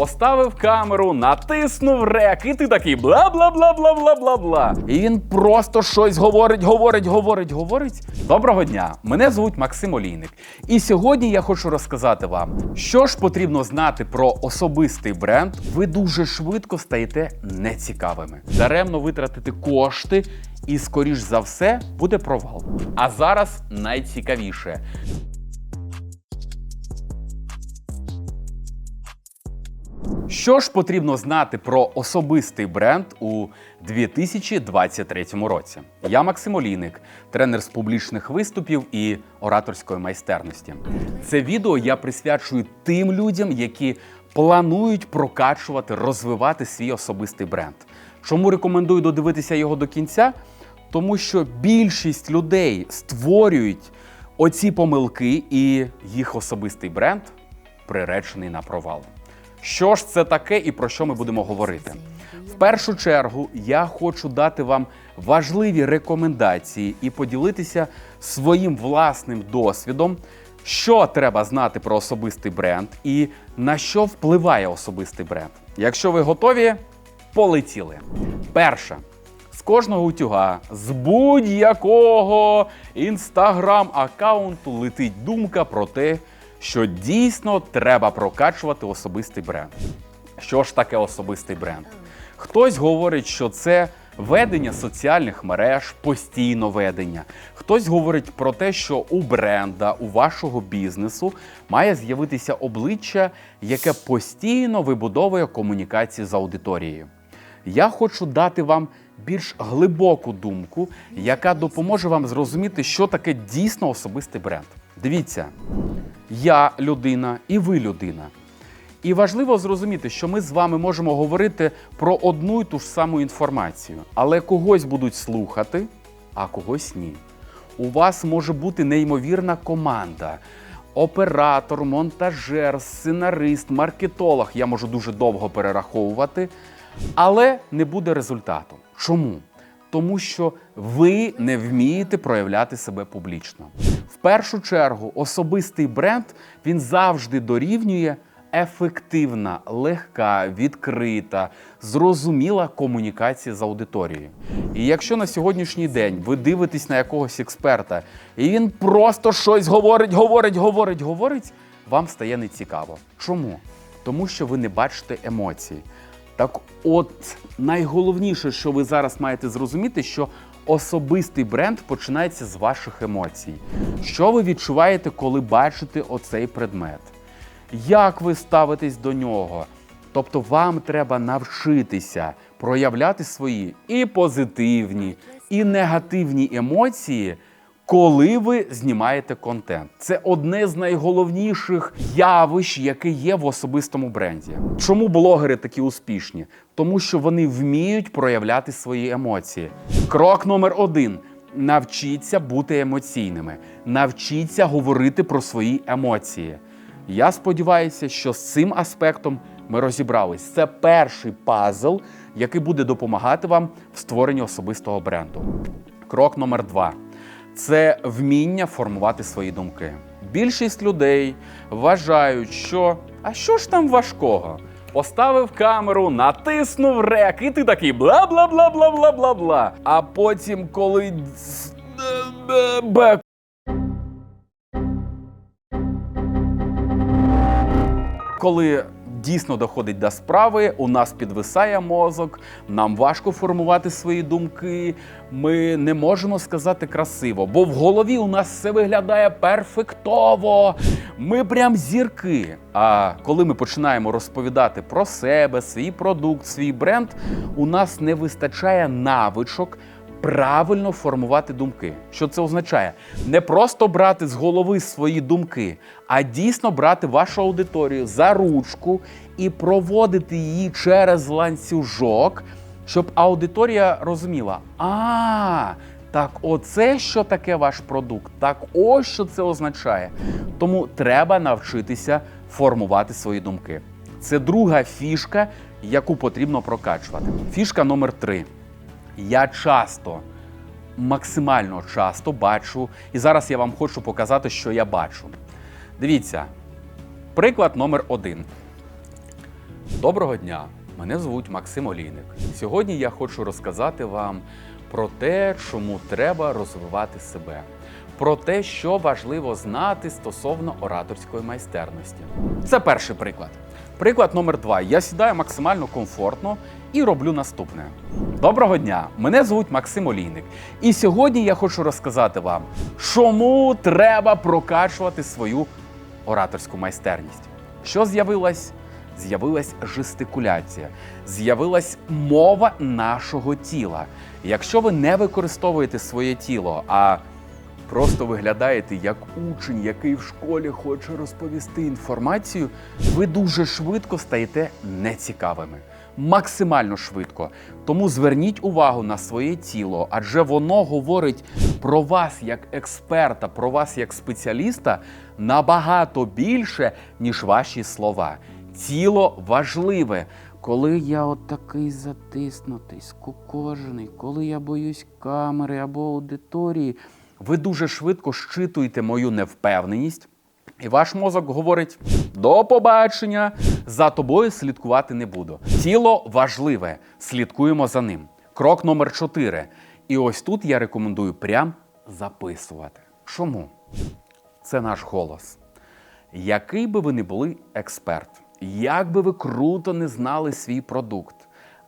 Поставив камеру, натиснув рек, і ти такий бла бла бла бла бла бла бла. І він просто щось говорить, говорить, говорить, говорить. Доброго дня! Мене звуть Максим Олійник. І сьогодні я хочу розказати вам, що ж потрібно знати про особистий бренд. Ви дуже швидко стаєте нецікавими. Даремно витратити кошти, і, скоріш за все, буде провал. А зараз найцікавіше. Що ж потрібно знати про особистий бренд у 2023 році? Я Максим Олійник, тренер з публічних виступів і ораторської майстерності. Це відео я присвячую тим людям, які планують прокачувати, розвивати свій особистий бренд. Чому рекомендую додивитися його до кінця? Тому що більшість людей створюють оці помилки, і їх особистий бренд приречений на провал. Що ж це таке і про що ми будемо говорити? В першу чергу я хочу дати вам важливі рекомендації і поділитися своїм власним досвідом, що треба знати про особистий бренд і на що впливає особистий бренд. Якщо ви готові, полетіли. Перше. З кожного утюга, з будь-якого інстаграм-аккаунту летить думка про те, що дійсно треба прокачувати особистий бренд. Що ж таке особистий бренд? Хтось говорить, що це ведення соціальних мереж, постійно ведення. Хтось говорить про те, що у бренда, у вашого бізнесу має з'явитися обличчя, яке постійно вибудовує комунікації з аудиторією. Я хочу дати вам більш глибоку думку, яка допоможе вам зрозуміти, що таке дійсно особистий бренд. Дивіться, я людина і ви людина. І важливо зрозуміти, що ми з вами можемо говорити про одну і ту ж саму інформацію, але когось будуть слухати, а когось ні. У вас може бути неймовірна команда. Оператор, монтажер, сценарист, маркетолог. Я можу дуже довго перераховувати, але не буде результату. Чому? Тому що ви не вмієте проявляти себе публічно. В першу чергу, особистий бренд він завжди дорівнює ефективна, легка, відкрита, зрозуміла комунікація з аудиторією. І якщо на сьогоднішній день ви дивитесь на якогось експерта, і він просто щось говорить, говорить, говорить, говорить, вам стає нецікаво. Чому? Тому що ви не бачите емоцій. Так, от найголовніше, що ви зараз маєте зрозуміти, що особистий бренд починається з ваших емоцій. Що ви відчуваєте, коли бачите оцей предмет? Як ви ставитесь до нього? Тобто вам треба навчитися проявляти свої і позитивні, і негативні емоції, коли ви знімаєте контент. Це одне з найголовніших явищ, яке є в особистому бренді. Чому блогери такі успішні? Тому що вони вміють проявляти свої емоції. Крок номер один. Навчіться бути емоційними, навчіться говорити про свої емоції. Я сподіваюся, що з цим аспектом ми розібрались. Це перший пазл, який буде допомагати вам в створенні особистого бренду. Крок номер два це вміння формувати свої думки. Більшість людей вважають, що а що ж там важкого? Поставив камеру, натиснув рек, і ти такий бла бла бла бла бла бла бла. А потім, коли е, коли дійсно доходить до справи, у нас підвисає мозок, нам важко формувати свої думки. Ми не можемо сказати красиво, бо в голові у нас все виглядає перфектово. Ми прям зірки. А коли ми починаємо розповідати про себе, свій продукт, свій бренд, у нас не вистачає навичок правильно формувати думки. Що це означає? Не просто брати з голови свої думки, а дійсно брати вашу аудиторію за ручку і проводити її через ланцюжок, щоб аудиторія розуміла, а. Так, оце що таке ваш продукт. Так, ось що це означає. Тому треба навчитися формувати свої думки. Це друга фішка, яку потрібно прокачувати. Фішка номер три. Я часто, максимально часто бачу, і зараз я вам хочу показати, що я бачу. Дивіться, приклад номер один. Доброго дня! Мене звуть Максим Олійник. Сьогодні я хочу розказати вам про те, чому треба розвивати себе, про те, що важливо знати стосовно ораторської майстерності. Це перший приклад. Приклад номер два. Я сідаю максимально комфортно і роблю наступне. Доброго дня! Мене звуть Максим Олійник. І сьогодні я хочу розказати вам, чому треба прокачувати свою ораторську майстерність. Що з'явилось? З'явилась жестикуляція, з'явилась мова нашого тіла. Якщо ви не використовуєте своє тіло, а просто виглядаєте як учень, який в школі хоче розповісти інформацію, ви дуже швидко стаєте нецікавими. Максимально швидко. Тому зверніть увагу на своє тіло, адже воно говорить про вас як експерта, про вас як спеціаліста набагато більше, ніж ваші слова. Тіло важливе. Коли я от такий затиснутий, скукожений, коли я боюсь камери або аудиторії, ви дуже швидко щитуєте мою невпевненість, і ваш мозок говорить: до побачення, за тобою слідкувати не буду. Тіло важливе, слідкуємо за ним. Крок номер 4. І ось тут я рекомендую прям записувати. Чому? Це наш голос. Який би ви не були експерт, як би ви круто не знали свій продукт,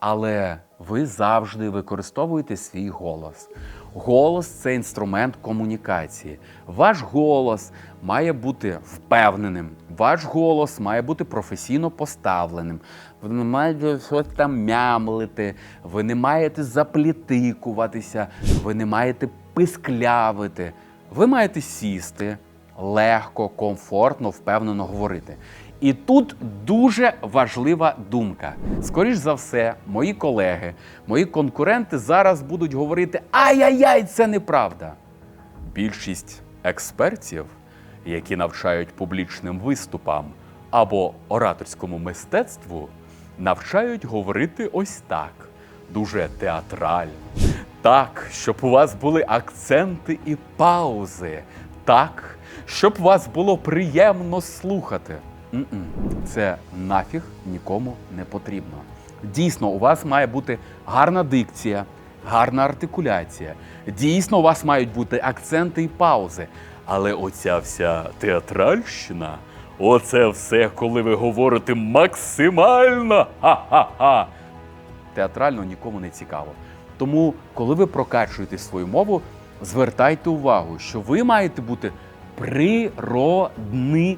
але ви завжди використовуєте свій голос. Голос це інструмент комунікації. Ваш голос має бути впевненим, ваш голос має бути професійно поставленим. Ви не маєте щось там мямлити, ви не маєте заплітикуватися, ви не маєте писклявити. Ви маєте сісти легко, комфортно, впевнено говорити. І тут дуже важлива думка. Скоріш за все, мої колеги, мої конкуренти зараз будуть говорити: ай-яй-яй, це неправда. Більшість експертів, які навчають публічним виступам або ораторському мистецтву, навчають говорити ось так, дуже театрально. Так, щоб у вас були акценти і паузи. Так, щоб вас було приємно слухати. Це нафіг нікому не потрібно. Дійсно, у вас має бути гарна дикція, гарна артикуляція. Дійсно, у вас мають бути акценти і паузи. Але оця вся театральщина, оце все, коли ви говорите максимально ха-ха-ха. Театрально нікому не цікаво. Тому, коли ви прокачуєте свою мову, звертайте увагу, що ви маєте бути природними.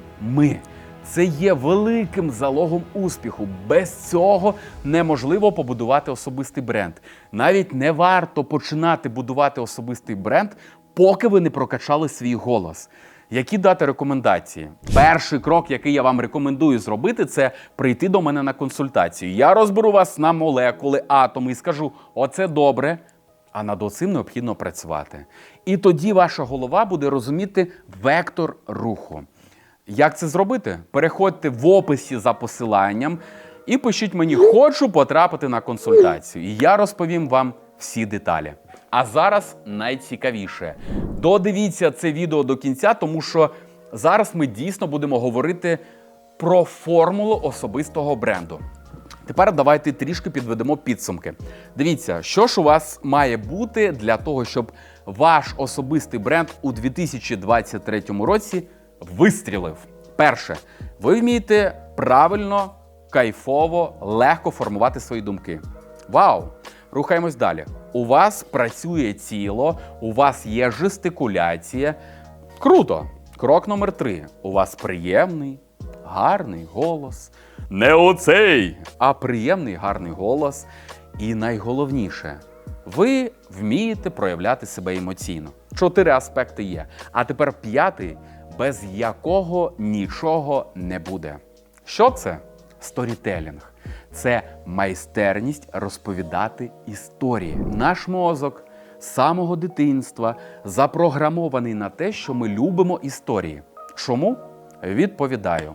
Це є великим залогом успіху. Без цього неможливо побудувати особистий бренд. Навіть не варто починати будувати особистий бренд, поки ви не прокачали свій голос. Які дати рекомендації? Перший крок, який я вам рекомендую зробити, це прийти до мене на консультацію. Я розберу вас на молекули, атоми і скажу: оце добре, а над оцим необхідно працювати. І тоді ваша голова буде розуміти вектор руху. Як це зробити? Переходьте в описі за посиланням і пишіть мені, хочу потрапити на консультацію. І я розповім вам всі деталі. А зараз найцікавіше. Додивіться це відео до кінця, тому що зараз ми дійсно будемо говорити про формулу особистого бренду. Тепер давайте трішки підведемо підсумки. Дивіться, що ж у вас має бути для того, щоб ваш особистий бренд у 2023 році вистрілив. Перше, ви вмієте правильно, кайфово, легко формувати свої думки. Вау! Рухаємось далі. У вас працює тіло, у вас є жестикуляція. Круто! Крок номер три. У вас приємний, гарний голос. Не оцей, а приємний гарний голос. І найголовніше, ви вмієте проявляти себе емоційно. Чотири аспекти є. А тепер п'ятий, без якого нічого не буде. Що це? Сторітелінг. Це майстерність розповідати історії. Наш мозок з самого дитинства запрограмований на те, що ми любимо історії. Чому? Відповідаю.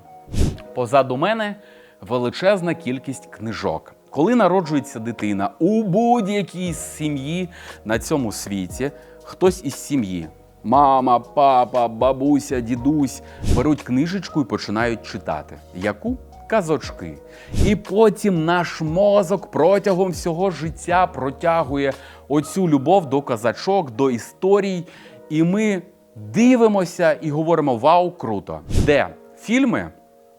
Позаду мене величезна кількість книжок. Коли народжується дитина у будь-якій сім'ї на цьому світі, хтось із сім'ї, мама, папа, бабуся, дідусь беруть книжечку і починають читати. Яку? казочки. І потім наш мозок протягом всього життя протягує оцю любов до казачок, до історій. І ми дивимося і говоримо: Вау, круто! Де фільми?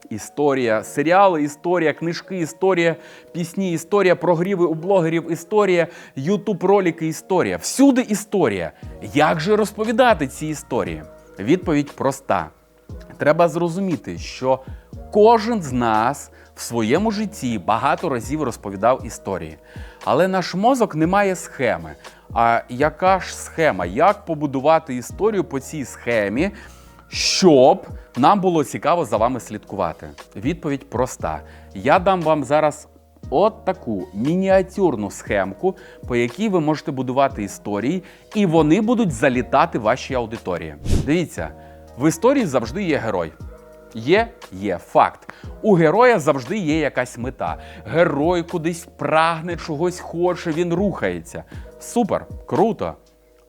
Історія, серіали, історія, книжки, історія, пісні, історія, прогріви у блогерів, історія, ютуб ролики, історія. Всюди історія. Як же розповідати ці історії? Відповідь проста. Треба зрозуміти, що кожен з нас в своєму житті багато разів розповідав історії. Але наш мозок не має схеми. А яка ж схема? Як побудувати історію по цій схемі? Щоб нам було цікаво за вами слідкувати. Відповідь проста. Я дам вам зараз от таку мініатюрну схемку, по якій ви можете будувати історії, і вони будуть залітати вашій аудиторії. Дивіться, в історії завжди є герой. Є, є факт. У героя завжди є якась мета. Герой кудись прагне, чогось хоче, він рухається. Супер, круто.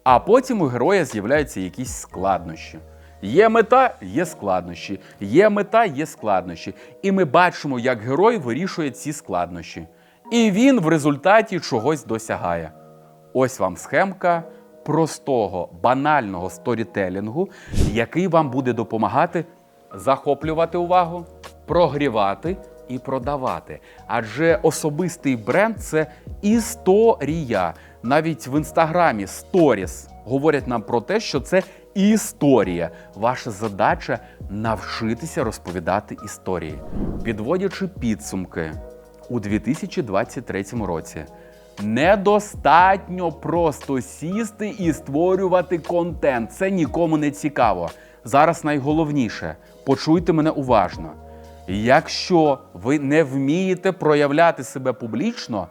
А потім у героя з'являються якісь складнощі. Є мета, є складнощі. Є мета, є складнощі. І ми бачимо, як герой вирішує ці складнощі. І він в результаті чогось досягає. Ось вам схемка простого, банального сторітелінгу, який вам буде допомагати захоплювати увагу, прогрівати і продавати. Адже особистий бренд це історія. Навіть в інстаграмі сторіс говорять нам про те, що це історія. Ваша задача навчитися розповідати історії, підводячи підсумки у 2023 році. Недостатньо просто сісти і створювати контент. Це нікому не цікаво. Зараз найголовніше почуйте мене уважно. Якщо ви не вмієте проявляти себе публічно,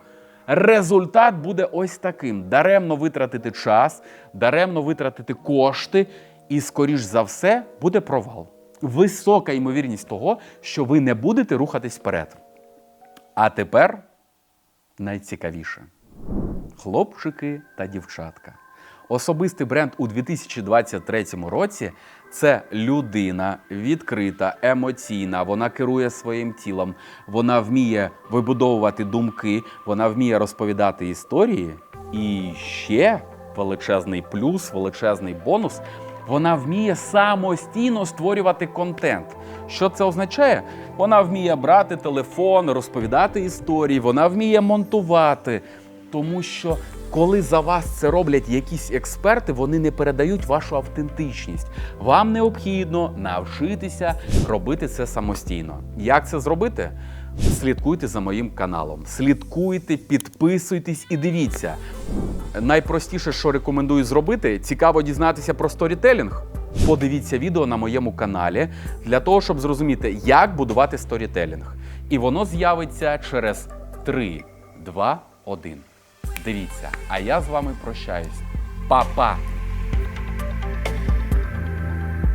результат буде ось таким: даремно витратити час, даремно витратити кошти, і, скоріш за все, буде провал. Висока ймовірність того, що ви не будете рухатись вперед. А тепер найцікавіше. Хлопчики та дівчатка. Особистий бренд у 2023 році це людина відкрита, емоційна. Вона керує своїм тілом, вона вміє вибудовувати думки, вона вміє розповідати історії. І ще величезний плюс, величезний бонус. Вона вміє самостійно створювати контент. Що це означає? Вона вміє брати телефон, розповідати історії, вона вміє монтувати. Тому що коли за вас це роблять якісь експерти, вони не передають вашу автентичність. Вам необхідно навчитися робити це самостійно. Як це зробити? Слідкуйте за моїм каналом, слідкуйте, підписуйтесь і дивіться. Найпростіше, що рекомендую зробити, цікаво дізнатися про сторітелінг. Подивіться відео на моєму каналі для того, щоб зрозуміти, як будувати сторітелінг. І воно з'явиться через 3, 2, 1. Дивіться, а я з вами прощаюсь. Па-па!